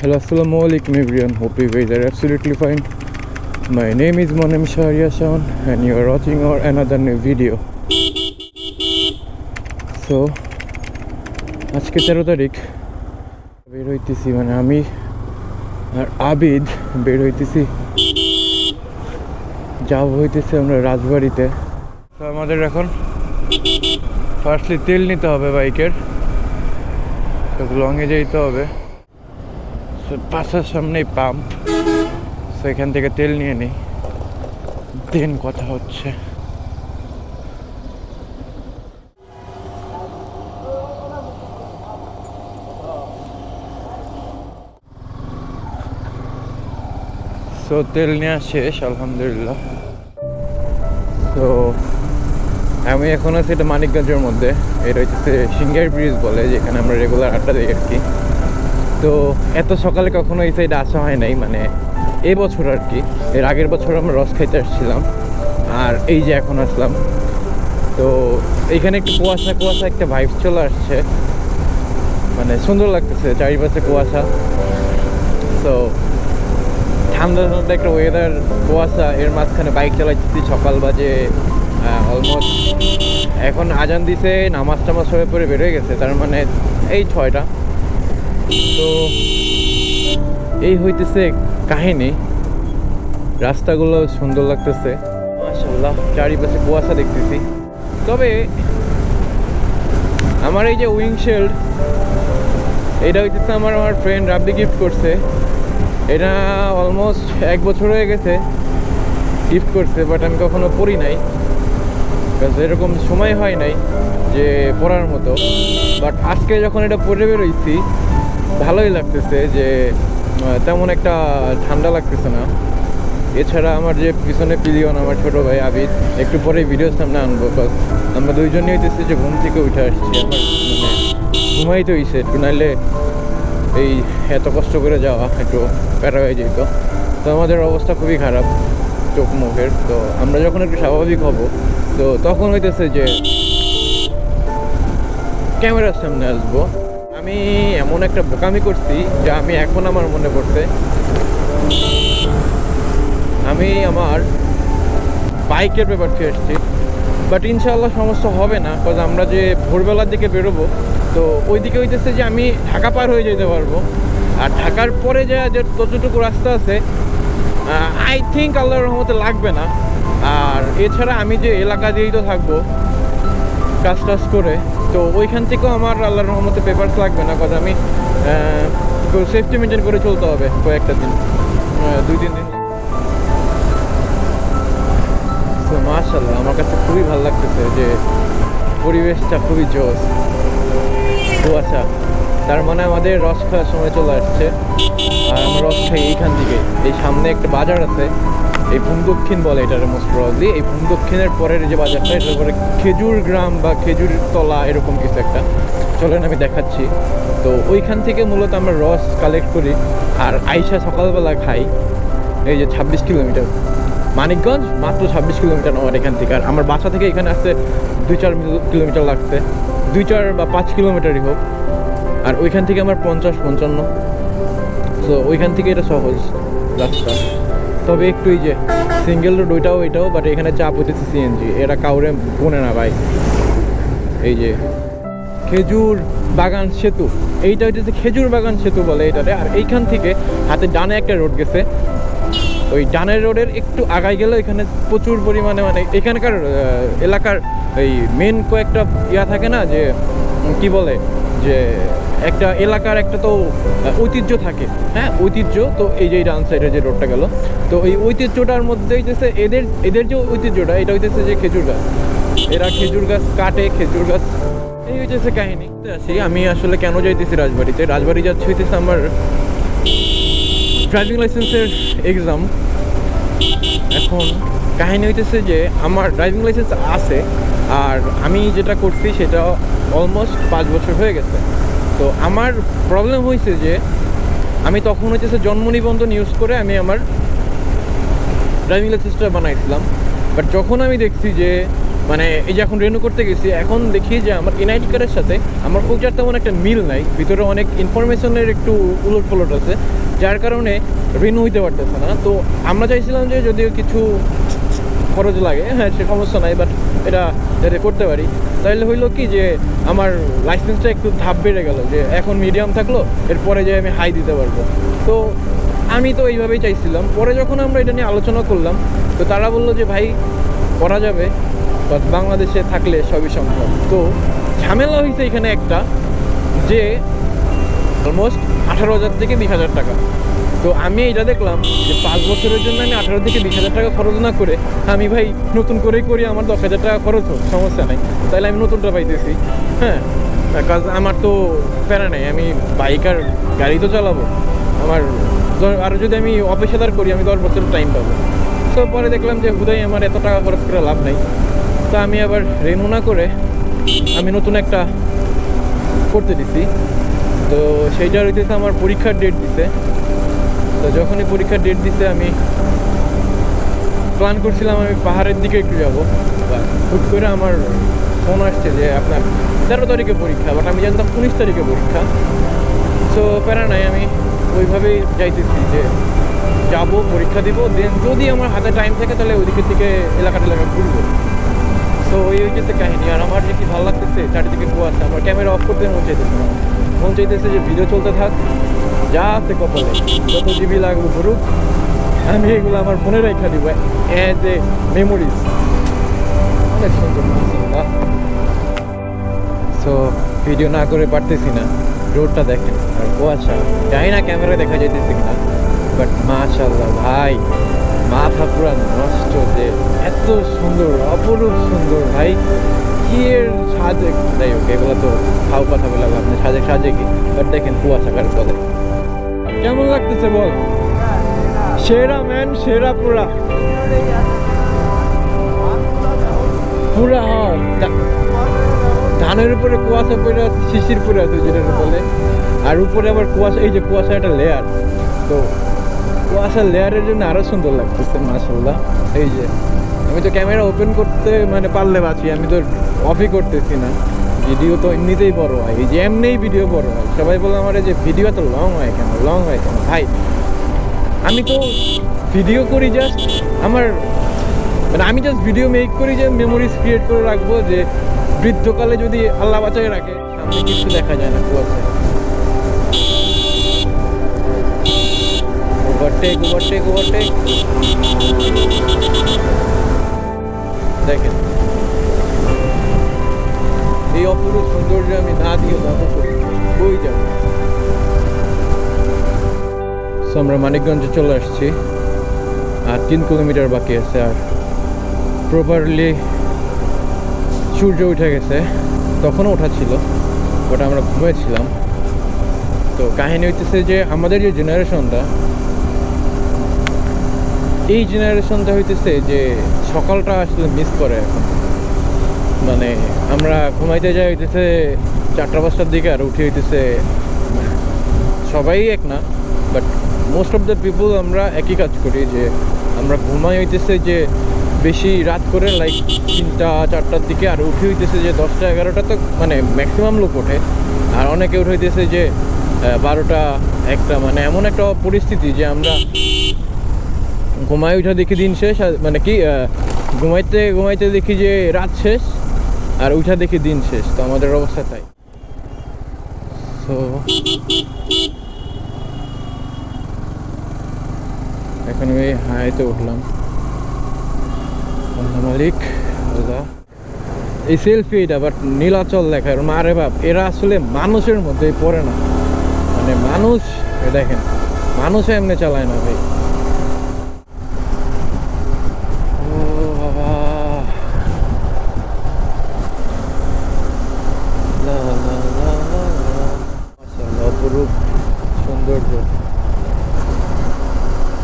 Hello, Assalamu alaikum everyone. Hope you guys are absolutely fine. My name is Monem Sharia Shawn and you are watching our another new video. So, আজকে তেরো তারিখ বের হইতেছি মানে আমি আর আবিদ বের হইতেছি যাব হইতেছে আমরা রাজবাড়িতে তো আমাদের এখন ফার্স্টলি তেল নিতে হবে বাইকের তো লংয়ে যেতে হবে বাসার সামনেই পাম্প সেখান থেকে তেল নিয়ে নিই। দেন কথা হচ্ছে। সো তেল নেওয়া শেষ, আলহামদুলিল্লাহ। তো আমি এখন আছি এটা মানিকগঞ্জের মধ্যে, এটা হচ্ছে সিঙ্গার ব্রিজ বলে, যেখানে আমরা রেগুলার আড্ডা দিই আর কি। তো এত সকালে কখনো এই সাইডে আসা হয় নাই মানে এই বছর আর কি। এর আগের বছর আমরা রস খাইতে আসছিলাম, আর এই যে এখন আসলাম। তো এইখানে একটু কুয়াশা কুয়াশা একটা ভাইব চলে আসছে। মানে সুন্দর লাগতেছে চারিপাশে কুয়াশা। তো ঠান্ডা ঠান্ডা একটা ওয়েদার কুয়াশা, এর মাঝখানে বাইক চালাচ্ছি সকাল বাজে অলমোস্ট এখন আজান দিছে, নামাজ টামাজ হয়ে পরে বেরোয় গেছে, তার মানে এই ছয়টা। তো এই হইতেছে কাহিনী। রাস্তাগুলো সুন্দর লাগতেছে। চারিপাশে কুয়াশা দেখতেছি। তবে আমার এই যে উইংশেল্ড এটা হইতেছে আমার আমার ফ্রেন্ড রাব্বি গিফট করছে। এটা অলমোস্ট এক বছর হয়ে গেছে গিফট করছে বাট আমি কখনো পড়ি নাই। এরকম সময় হয় নাই যে পড়ার মতো। বাট আজকে যখন এটা পড়ে বেরোইছি ভালোই লাগতেছে যে তেমন একটা ঠান্ডা লাগতেছে না। এছাড়া আমার যে পিছনে পিলিয়ন আমার ছোট ভাই আবিদ, একটু পরে ভিডিওর সামনে আনব বাস আমরা দুইজনই হইতেছি যে ঘুম থেকে উঠে আসছি। আমার মানে ঘুমাইতে হইছে একটু, নাইলে এই এত কষ্ট করে যাওয়া একটু প্যারা হয়ে যেত। তো আমাদের অবস্থা খুবই খারাপ, চোখ মুখের। তো আমরা যখন একটু স্বাভাবিক হব, তো তখন হইতেছে যে, ক্যামেরার সামনে আসব। আমি এমন একটা বোকামি করছি যা আমি এখন আমার মনে পড়ছে। আমি আমার বাইকের ব্যাপার থেকে এসেছি। বাট ইনশাআল্লাহ সমস্যা হবে না কারণ আমরা যে ভোরবেলার দিকে বেরোবো, তো ওই দিকে হইতেছে যে আমি ঢাকা পার হয়ে যেতে পারব। আর ঢাকার পরে যা যে ততটুকু রাস্তা আছে আই থিঙ্ক আল্লাহর রহমতে লাগবে না। আর এছাড়া আমি যে এলাকা দিয়েই তো থাকব কাজ টাজ করে তো ওইখান থেকেও আমার আল্লাহ রহমতে পেপারস লাগবে না, কথা আমি সেফটি মেনটেন করে চলতে হবে কয়েকটা দিন দুই, তিন দিন। তো মাশাল্লাহ আমার কাছে খুবই ভালো লাগতেছে যে পরিবেশটা খুবই জোস কুয়াশা তার মানে আমাদের রস খাওয়ার সময় চলে আসছে। আর আমরা রস খাই এইখান থেকে। এই সামনে একটা বাজার আছে, এই ভূম দক্ষিণ বলে এটার মোস্ট প্রবলি এই ভূম দক্ষিণের পরের যে বাজারটা, এটার পরে খেজুর গ্রাম বা খেজুর তলা এরকম কিছু একটা। চলেন আমি দেখাচ্ছি। তো ওইখান থেকে মূলত আমরা রস কালেক্ট করি। আর আইসা সকালবেলা খাই, এই যে ছাব্বিশ কিলোমিটার। মানিকগঞ্জ, মাত্র ছাব্বিশ কিলোমিটার আমার এখান থেকে। আর আমার বাসা থেকে এখানে আসতে দুই চার কিলোমিটার লাগছে। দুই চার বা পাঁচ কিলোমিটারই হোক। আর ওইখান থেকে আমার পঞ্চাশ, পঞ্চান্ন। তো ওইখান থেকে এটা সহজ রাস্তা। তবে একটু এই যে সিঙ্গেল রোড ওইটাও, এটাও বাট এখানে চাপ হইতেছে সিএনজি এটা কাউরে গোনে না ভাই। এই যে, খেজুর বাগান সেতু। এইটা হইতেছে খেজুর বাগান সেতু বলে এটাতে আর এইখান থেকে হাতে ডানে একটা রোড গেছে। ওই ডানের রোডের একটু আগাই গেলে এখানে প্রচুর পরিমাণে মানে এখানকার এলাকার এই মেন কয়েকটা ইয়া থাকে না যে কি বলে? যে একটা এলাকার একটা তো ঐতিহ্য থাকে। হ্যাঁ ঐতিহ্য। তো এই যে ডান সাইডে যে রোডটা গেল, তো এই ঐতিহ্যটার মধ্যে হইতেছে এদের এদের যে ঐতিহ্যটা, এটা হইতেছে যে খেজুর গাছ। এরা খেজুর গাছ কাটে, খেজুর গাছ। এই হইতেছে কাহিনী। আসি, আমি আসলে কেন যাইতেছি রাজবাড়িতে? রাজবাড়ি যাচ্ছে হইতেছে আমার ড্রাইভিং লাইসেন্সের এক্সাম এখন কাহিনী হইতেছে যে, আমার ড্রাইভিং লাইসেন্স আছে, আর আমি যেটা করছি সেটা অলমোস্ট পাঁচ বছর হয়ে গেছে। তো আমার প্রবলেম হয়েছে যে আমি তখন হইতেছে জন্ম নিবন্ধন ইউজ করে আমি আমার ড্রাইভিং লাইসেন্সটা বানাইছিলাম। বাট যখন আমি দেখছি যে মানে এই যে এখন রেনু করতে গেছি, এখন দেখি যে আমার এনআইটি কার্ডের সাথে আমার পূজার তেমন একটা মিল নাই, ভিতরে অনেক ইনফরমেশনের একটু উলট পলট আছে, যার কারণে রেনু হইতে পারতেছে না। তো আমরা চাইছিলাম যে যদিও কিছু খরচ লাগে হ্যাঁ সে সমস্যা নাই বাট এটা যাতে করতে পারি। তাহলে হইল কি যে, আমার লাইসেন্সটা একটু ধাপ বেড়ে গেল যে, এখন মিডিয়াম থাকল, এরপরে যে আমি হাই দিতে পারব। তো আমি তো এইভাবেই চাইছিলাম। পরে যখন আমরা এটা নিয়ে আলোচনা করলাম, তো তারা বলল যে, ভাই, করা যাবে বাট বাংলাদেশে থাকলে সবই সম্ভব। তো ঝামেলা হয়েছে এখানে একটা, যে অলমোস্ট আঠারো হাজার থেকে বিশ হাজার টাকা। তো আমি এটা দেখলাম যে পাঁচ বছরের জন্য আমি আঠারো থেকে বিশ হাজার টাকা খরচ না করে আমি ভাই নতুন করেই করি, আমার দশ হাজার টাকা খরচ হোক, সমস্যা নাই। তাহলে আমি নতুনটা পাইতেছি। হ্যাঁ কাজ আমার তো প্যারা নেই, আমি বাইক আর গাড়ি তো চালাবো। আমার আরও যদি আমি অপেশাদার করি, আমি দশ বছর টাইম পাবো। তো পরে দেখলাম যে হুদাই আমার এত টাকা খরচ করে লাভ নেই। তা আমি আবার রেনু না করে আমি নতুন একটা করতে দিছি। তো সেইটা হইতেছে আমার পরীক্ষার ডেট দিছে। তো যখনই পরীক্ষার ডেট দিতে আমি প্ল্যান করছিলাম আমি পাহাড়ের দিকে একটু যাব। হুট করে আমার ফোন আসছে যে আপনার তেরো তারিখে পরীক্ষা বাট আমি জানতাম উনিশ তারিখে পরীক্ষা। সো প্যারা নাই, আমি ওইভাবেই যাইতেছি যে যাব, পরীক্ষা দিব দেন যদি আমার হাতে টাইম থাকে, তাহলে ওইদিকে থেকে এলাকা টেলাকা ঘুরবো। সো ওই হইতেছে কাহিনী। আর আমার যে কি ভালো লাগতেছে, চারিদিকে কুয়াশা, আমার ক্যামেরা অফ করতে মন চাইতেছে মন চাইতেছে যে ভিডিও চলতে থাক। যা আছে কপালে, যত জিবি লাগবে ঘুরুক আমি এগুলো আমার ফোনে রেখে দিব অ্যাজ এ মেমোরিজ অনেক সুন্দর সো ভিডিও না করে পারতেছি না রোডটা দেখেন। আর কুয়াশা, জানি না ক্যামেরায় দেখা যাইতেছে কিনা বাট মাশাল্লাহ ভাই, মাথা পুরা নষ্ট যে এত সুন্দর, অপরূপ সুন্দর ভাই, কি এর সাজে যাই হোক, এগুলো তো খাও কথা বলে নেই সাজে সাজে কি বাট দেখেন কুয়াশা কার বলে কেমন লাগতেছে বল? সেরা ম্যান সেরা পুরা। পুরা হ্যাঁ। ধানের উপরে কুয়াশা পড়ে আছে, শিশির পড়ে আছে যেটা বলে আর উপরে আবার কুয়াশা এই যে কুয়াশা একটা লেয়ার তো কুয়াশার লেয়ারের জন্য আরও সুন্দর লাগতেছে মাসাল্লাহ এই যে, আমি তো ক্যামেরা ওপেন করতে মানে পারলে বাঁচি, আমি তো অফই করতেছি না। ভিডিও তো এমনিতেই বড় হয়। এই যে এমনিই ভিডিও বড় হয়। সবাই বলে আমার যে ভিডিও এত লং হয় কেন? লং হয় কেন? ভাই, আমি তো ভিডিও করি জাস্ট আমার মানে আমি জাস্ট ভিডিও মেক করি যে মেমোরিজ ক্রিয়েট করে রাখব যে বৃদ্ধকালে যদি আল্লাহ বাঁচায় রাখে, সামনে কিছু দেখা যায় না কুয়াশায়। ওভারটেক ওভারটেক ওভারটেক দেখেন। এই অপরূপ সৌন্দর্য আমি না দিয়ে দাবো করি যাব? আমরা মানিকগঞ্জে চলে আসছি। আর তিন কিলোমিটার বাকি আছে আর প্রপারলি সূর্য উঠে গেছে। তখনও ওঠা ছিল বাট আমরা ঘুমিয়েছিলাম। তো কাহিনী হইতেছে যে আমাদের যে জেনারেশনটা, এই জেনারেশনটা হইতেছে যে সকালটা আসলে মিস করে এখন। মানে আমরা ঘুমাইতে যাই হইতেছে চারটা, পাঁচটার দিকে আর উঠে হইতেছে সবাই এক না but most of the people আমরা একই কাজ করি যে আমরা ঘুমাই হইতেছে যে বেশি রাত করে লাইক তিনটা, চারটার দিকে আর উঠে হইতেছে যে দশটা, এগারোটা তো মানে ম্যাক্সিমাম লোক ওঠে। আর অনেকে উঠে হইতেছে যে বারোটা, একটা মানে এমন একটা পরিস্থিতি যে আমরা ঘুমাই উঠা দেখি দিন শেষ মানে কি ঘুমাইতে ঘুমাইতে দেখি যে রাত শেষ। আর উঠা দেখি দিন শেষ, তো আমাদের অবস্থা তাই। তো এখন আমি হাইতে উঠলাম। মালিক এই সেলফি এটা বাট নীলাচল লেখা মারে বাপ, এরা আসলে মানুষের মধ্যে পড়ে না। মানে মানুষ দেখেন মানুষ এমনি চালায় না ভাই ও বাবা লা লা লা লা লা। মাশাআল্লাহ, অপরূপ সৌন্দর্য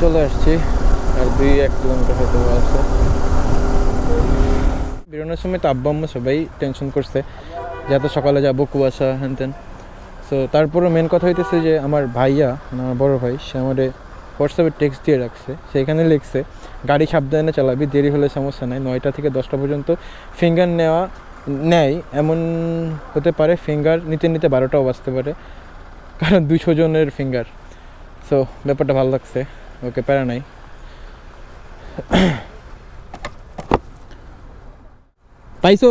চলে আসছি, আর দুই এক কিলোমিটার হয়তো আছে। বেরোনোর সময় তো আব্বা আম্মা সবাই টেনশন করছে, যে এত সকালে যাব কুয়াশা হ্যান ত্যান সো তারপরে মেন কথা হইতেছে যে আমার ভাইয়া আমার বড় ভাই, সে আমারে হোয়াটসঅ্যাপে টেক্সট দিয়ে রাখছে। সেইখানে লিখছে, গাড়ি সাবধানে চালাবি, দেরি হলে সমস্যা নাই, নয়টা থেকে দশটা পর্যন্ত ফিঙ্গার নেওয়া নেয়। এমন হতে পারে ফিঙ্গার নিতে নিতে বারোটাও বাজতে পারে, কারণ দুইশো জনের ফিঙ্গার সো ব্যাপারটা ভালো লাগছে। ওকে প্যারা নাই পাইছো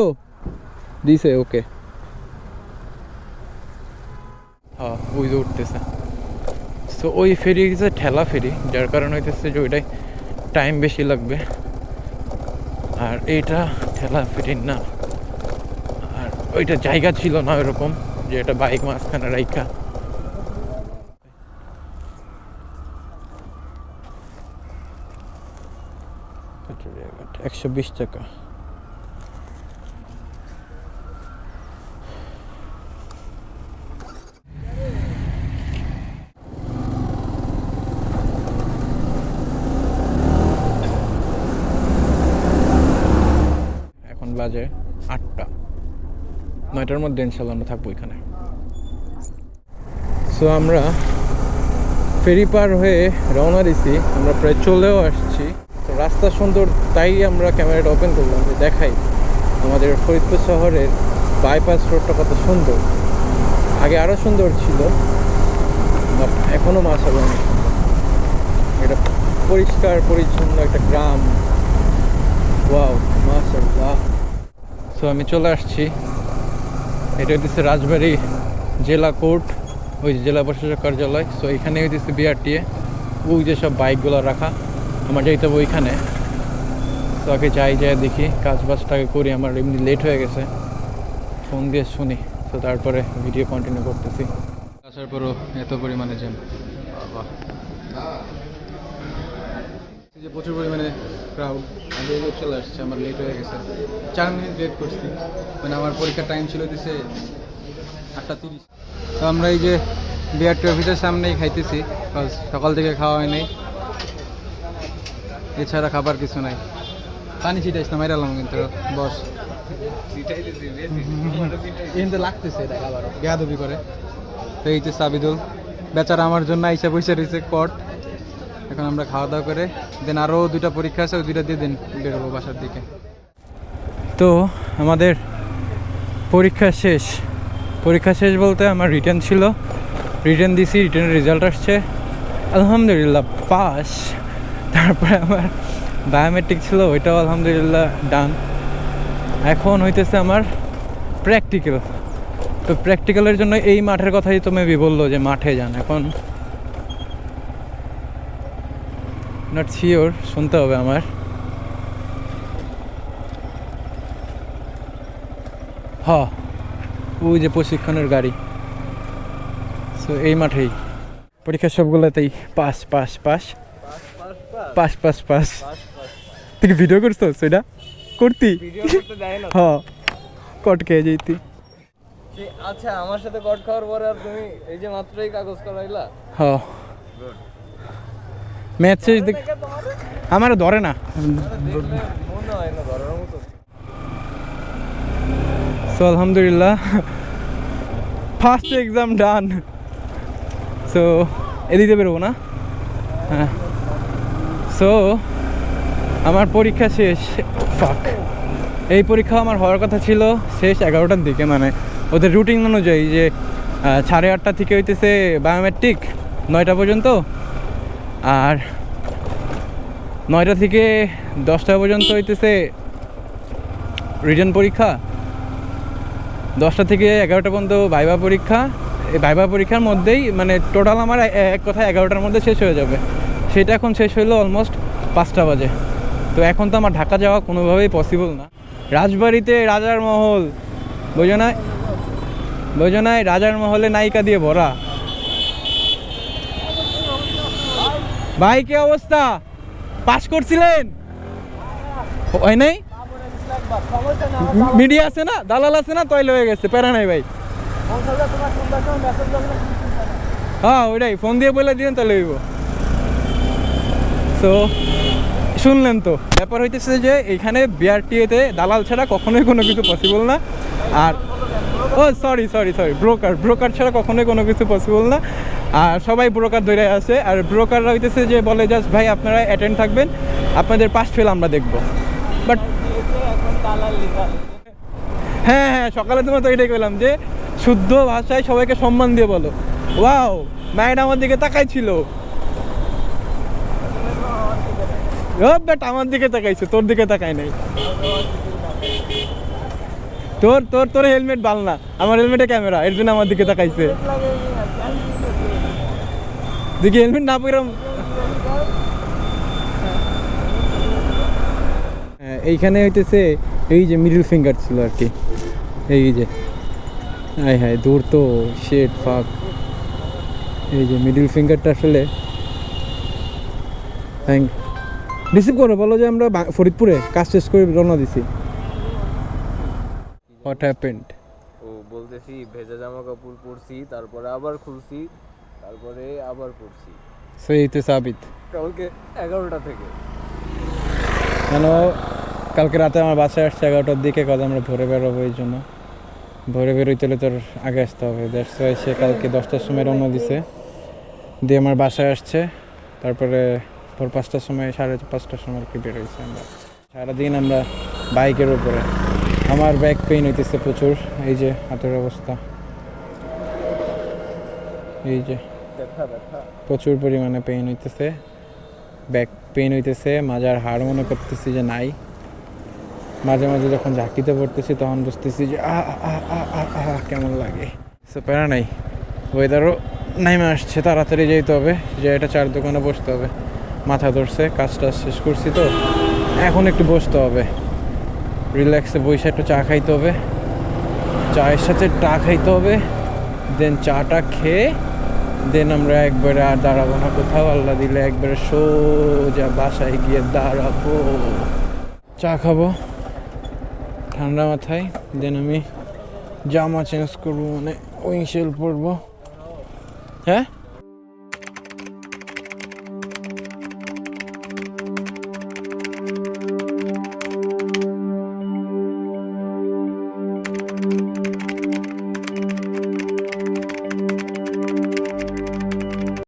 দিছে ওকে হ্যাঁ ওই যে উঠতেছে। সো ওই ফেরি হচ্ছে ঠেলা ফেরি, যার কারণে হইতেছে যে ওইটাই টাইম বেশি লাগবে। আর এইটা ঠেলা ফেরি না। আর ওইটা জায়গা ছিল না ওইরকম, যে এটা বাইক মাঝখানে রাইখা। একশো বিশ টাকা। এখন বাজে আটটা। নয়টার মধ্যে ইনশাল্লাহ আমরা থাকব এখানে। সো আমরা ফেরি পার হয়ে রওনা দিছি। আমরা প্রায় চলেও আসছি। রাস্তা সুন্দর, তাই আমরা ক্যামেরাটা ওপেন করলাম যে দেখাই। আমাদের ফরিদপুর শহরের বাইপাস রোডটা কত সুন্দর। আগে আরও সুন্দর ছিল, বাট এখনও অনেক সুন্দর। এটা পরিষ্কার, পরিচ্ছন্ন একটা গ্রাম। ওয়াও, মাশাআল্লাহ। সো আমি চলে আসছি। এটা হচ্ছে রাজবাড়ি জেলা কোর্ট, ওই জেলা প্রশাসক কার্যালয়। সো এখানে হইতেছে বিআরটিএ ওই যেসব বাইকগুলো রাখা। আমার যাইতে হবে ওইখানে। তো আগে যাই যাই দেখি কাজ বাজটাকে করি। আমার এমনি লেট হয়ে গেছে। ফোন দিয়ে শুনি, তো তারপরে ভিডিও কন্টিনিউ করতেছি। আসার পরও এত পরিমাণে জ্যাম যে প্রচুর পরিমাণে ক্রাউড আমি এই চলে আসছে, আমার লেট হয়ে গেছে। চার মিনিট লেট করছি। মানে আমার পরীক্ষার টাইম ছিল দিছে আটটা তিরিশ। তো আমরা এই যে বিআরটি অফিসের সামনেই খাইতেছি। সকাল থেকে খাওয়া হয় নাই এছাড়া খাবার কিছু নাই। পানি ছিটাইস না মাইরালাম কিন্তু, বস। কিন্তু লাগতেছে এটা খাবার, বেয়াদবি করে। তো এই যে সাবিদুল, বেচারা আমার জন্য আইসা পয়সা রয়েছে কট। এখন আমরা খাওয়া দাওয়া করে, দেন আরও দুইটা পরীক্ষা আছে, ওই দুইটা দিয়ে দিন বেরোবো বাসার দিকে। তো আমাদের পরীক্ষা শেষ। পরীক্ষা শেষ বলতে আমার রিটার্ন ছিল। রিটার্ন দিছি, রিটার্নের রেজাল্ট আসছে। আলহামদুলিল্লাহ, পাস। তারপরে আমার বায়োমেট্রিক ছিল, ওইটাও আলহামদুলিল্লাহ ডান এখন হইতেছে আমার প্র্যাকটিক্যাল তো প্র্যাকটিক্যালের জন্য এই মাঠের কথাই তো মেবি বলল যে মাঠে যান। এখন নট শিওর শুনতে হবে আমার। হ ওই যে প্রশিক্ষণের গাড়ি। সো এই মাঠেই। পরীক্ষা সবগুলোতেই pass pass pass pass. Pass pass তুই ভিডিও করছ? সেটা? করতি? হ কট খেয়ে যেতি। আচ্ছা আমার সাথে কট খাওয়ার পরে আর তুমি এই যে মাত্রই কাগজ করাইলা? হ ম্যাচ শেষ দেখ আমার ধরে না। হয় সো আলহামদুলিল্লাহ। ফার্স্ট এক্সাম ডান সো এদিকে বেরোবো না? হ্যাঁ। সো আমার পরীক্ষা শেষ। ফাক এই পরীক্ষা আমার হওয়ার কথা ছিল শেষ এগারোটার দিকে মানে ওদের রুটিন অনুযায়ী যে সাড়ে আটটা থেকে হইতেছে বায়োমেট্রিক নয়টা পর্যন্ত, আর নয়টা থেকে দশটা পর্যন্ত হইতেছে রিটার্ন পরীক্ষা, দশটা থেকে এগারোটা পর্যন্ত ভাইবা পরীক্ষা। এই ভাইবা পরীক্ষার মধ্যেই মানে টোটাল আমার এক কথা এগারোটার মধ্যে শেষ হয়ে যাবে। সেটা এখন শেষ হইল অলমোস্ট পাঁচটা বাজে। তো এখন তো আমার ঢাকা যাওয়া কোনোভাবেই পসিবল না। রাজবাড়িতে রাজার মহল। বোঝো না? বোঝো নাই রাজার মহলে নায়িকা দিয়ে ভরা। ভাই, কি অবস্থা? পাস করছিলেন? হয় নাই? মিডিয়া আছে না? দালাল আছে না? তৈল হয়ে গেছে, প্যারা নাই ভাই। হ্যাঁ ওইটাই, ফোন দিয়ে বলে দিলেন, তাহলে হইব। সো শুনলেন তো, ব্যাপার হইতেছে যে এখানে বিআরটিএতে দালাল ছাড়া কখনোই কোনো কিছু পসিবল না। আর, ও sorry sorry sorry broker broker ছাড়া কখনোই কোনো কিছু পসিবল না। আর সবাই ব্রোকার ধরে আছে, আর ব্রোকাররা হইতেছে যে বলে জাস্ট ভাই, আপনারা অ্যাটেন্ড থাকবেন, আপনাদের পাস ফেল আমরা দেখব। বাট হ্যাঁ হ্যাঁ সকালে তোমার তো এটাই বললাম যে, শুদ্ধ ভাষায় সবাইকে সম্মান দিয়ে বলো। ওয়াও ম্যাড আমার দিকে তাকাই ছিল ও বেট আমার দিকে তাকাইছে তোর দিকে তাকাই নাই। তোর তোর তোর হেলমেট ভালো না। আমার হেলমেটে ক্যামেরা এর জন্য আমার দিকে তাকাইছে। দেখি হেলমেট না পরে হ্যাঁ, এইখানে হইতেছে এই যে মিডল ফিঙ্গার ছিল আর কি। এই যে হাই হাই দূর তো শেড ফাক এই যে মিডল ফিঙ্গারটা আসলে থ্যাংক রিসিভ করো বলো যে আমরা ফরিদপুরে কাজ শেষ করে রওনা দিছি। হোয়াট হ্যাপেন্ড ও বলতেছি ভেজা জামা কাপড় পরছি তারপরে আবার খুলছি তারপরে আবার পরছি। সো এই তো সাবিত। কালকে এগারোটা থেকে। কেন কালকে রাতে আমার বাসায় আসছে এগারোটার দিকে কাজ আমরা ভোরে বেরোবো এই জন্য। ভোরে বেরোইতে হলে তোর আগে আসতে হবে। দ্যাটস ওয়াই সে কালকে দশটার সময় রওনা দিছে। দিয়ে আমার বাসায় আসছে তারপরে ভোর পাঁচটার সময় সাড়ে পাঁচটার সময় আর কি বেরোইছে আমরা। সারাদিন আমরা বাইকের উপরে। আমার ব্যাক পেইন হইতেছে প্রচুর। এই যে হাতের অবস্থা। এই যে প্রচুর পরিমাণে পেইন হইতেছে। ব্যাক পেইন হইতেছে। মাজার হাড় মনে করতেছি যে নাই। মাঝে মাঝে যখন ঝাঁকিতে পড়তেছি তখন বুঝতেছি যে আ, কেমন লাগে? সে প্যারা নাই। ওয়েদারও নাইমে আসছে। তাড়াতাড়ি যেতে হবে। যে এটা চার দোকানে বসতে হবে। মাথা ধরছে, কাজটা শেষ করছি তো। এখন একটু বসতে হবে। রিল্যাক্সে বসে একটু চা খাইতে হবে। চায়ের সাথে টা খাইতে হবে দেন চাটা খেয়ে দেন আমরা একবারে আর দাঁড়াবো না কোথাও। আল্লাহ দিলে একবারে সোজা বাসায় গিয়ে দাঁড়াবো। চা খাব। ঠান্ডা মাথায় দেন আমি জামা চেঞ্জ করব মানে উইংশেল পরবো। হ্যাঁ?